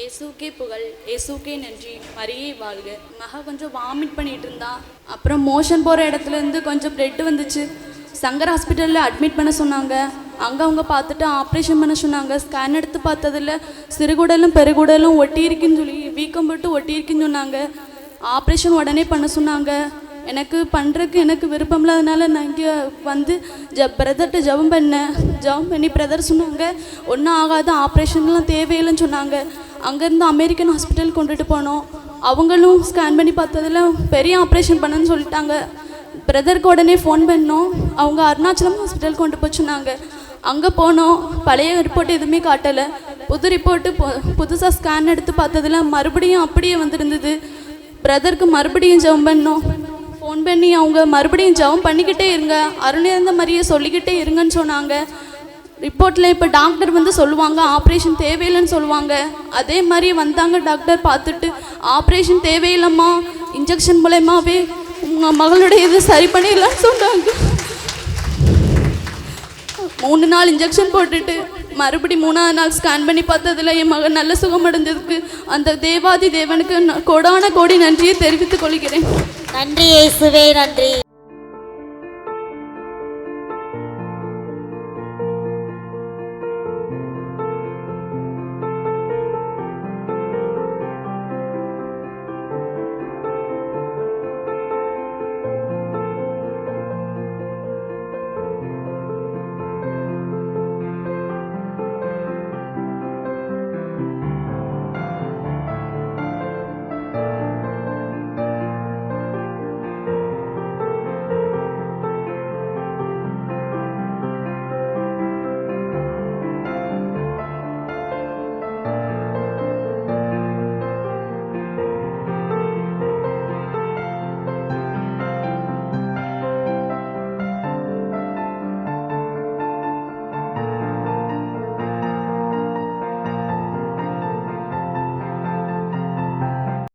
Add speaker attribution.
Speaker 1: இயேசுக்கே புகழ் இயேசுக்கே நன்றி. மரியே வாழ்க. மக கொஞ்சம் வாமிட் பண்ணிட்டு இருந்தா. அப்புறம் மோஷன் போகிற இடத்துல இருந்து கொஞ்சம் பிளட் வந்துச்சு. சங்கர் ஹாஸ்பிட்டலில் அட்மிட் பண்ண சொன்னாங்க. அங்கே அவங்க பார்த்துட்டு ஆப்ரேஷன் பண்ண சொன்னாங்க. ஸ்கேன் எடுத்து பார்த்ததுல சிறுகுடலும் பெருகுடலும் ஒட்டி இருக்குன்னு சொல்லி வீக்கம் போட்டு ஒட்டி இருக்குன்னு சொன்னாங்க. ஆப்ரேஷன் உடனே பண்ண சொன்னாங்க. எனக்கு பண்ணுறதுக்கு எனக்கு விருப்பம் இல்லாதனால நான் இங்கே வந்து ஜ பிரதர்கிட்ட ஜெபம் பண்ணேன். ஜெபம் பண்ணி பிரதர் சொன்னாங்க ஒன்றும் ஆகாது ஆப்ரேஷன்லாம் தேவையில்லைன்னு சொன்னாங்க. அங்கேருந்து அமெரிக்கன் ஹாஸ்பிட்டல் கொண்டுட்டு போனோம். அவங்களும் ஸ்கேன் பண்ணி பார்த்ததுல பெரிய ஆப்ரேஷன் பண்ணுன்னு சொல்லிட்டாங்க. பிரதருக்கு உடனே ஃபோன் பண்ணோம். அவங்க அருணாச்சலம் ஹாஸ்பிட்டல் கொண்டு போச்சுனாங்க சொன்னாங்க. அங்கே போனோம். பழைய ரிப்போர்ட் எதுவுமே காட்டலை. புது ரிப்போர்ட்டு புதுசாக ஸ்கேன் எடுத்து பார்த்ததுல மறுபடியும் அப்படியே வந்திருந்தது. பிரதருக்கு மறுபடியும் ஜெபம் பண்ணோம். ஃபோன் பண்ணி அவங்க மறுபடியும் ஜெபம் பண்ணிக்கிட்டே இருங்க. இருந்த மாதிரியே சொல்லிக்கிட்டே இருங்கன்னு சொன்னாங்க. ரிப்போர்ட்டில் இப்போ டாக்டர் வந்து சொல்லுவாங்க ஆப்ரேஷன் தேவையில்லைன்னு சொல்லுவாங்க. அதே மாதிரி வந்தாங்க டாக்டர் பார்த்துட்டு ஆப்ரேஷன் தேவையில்லைம்மா இன்ஜெக்ஷன் மூலயமாவே உங்கள் மகளுடைய இது சரி பண்ணிடலான்னு சொன்னாங்க. மூணு நாள் இன்ஜெக்ஷன் போட்டுட்டு மறுபடி மூணாவது நாள் ஸ்கேன் பண்ணி பார்த்ததுல என் மகன் நல்ல சுகம் அடைஞ்சதுக்கு அந்த தேவாதி தேவனுக்கு நான் கோடான கோடி நன்றியை தெரிவித்துக் கொள்கிறேன்.
Speaker 2: நன்றி இயேசுவே நன்றி.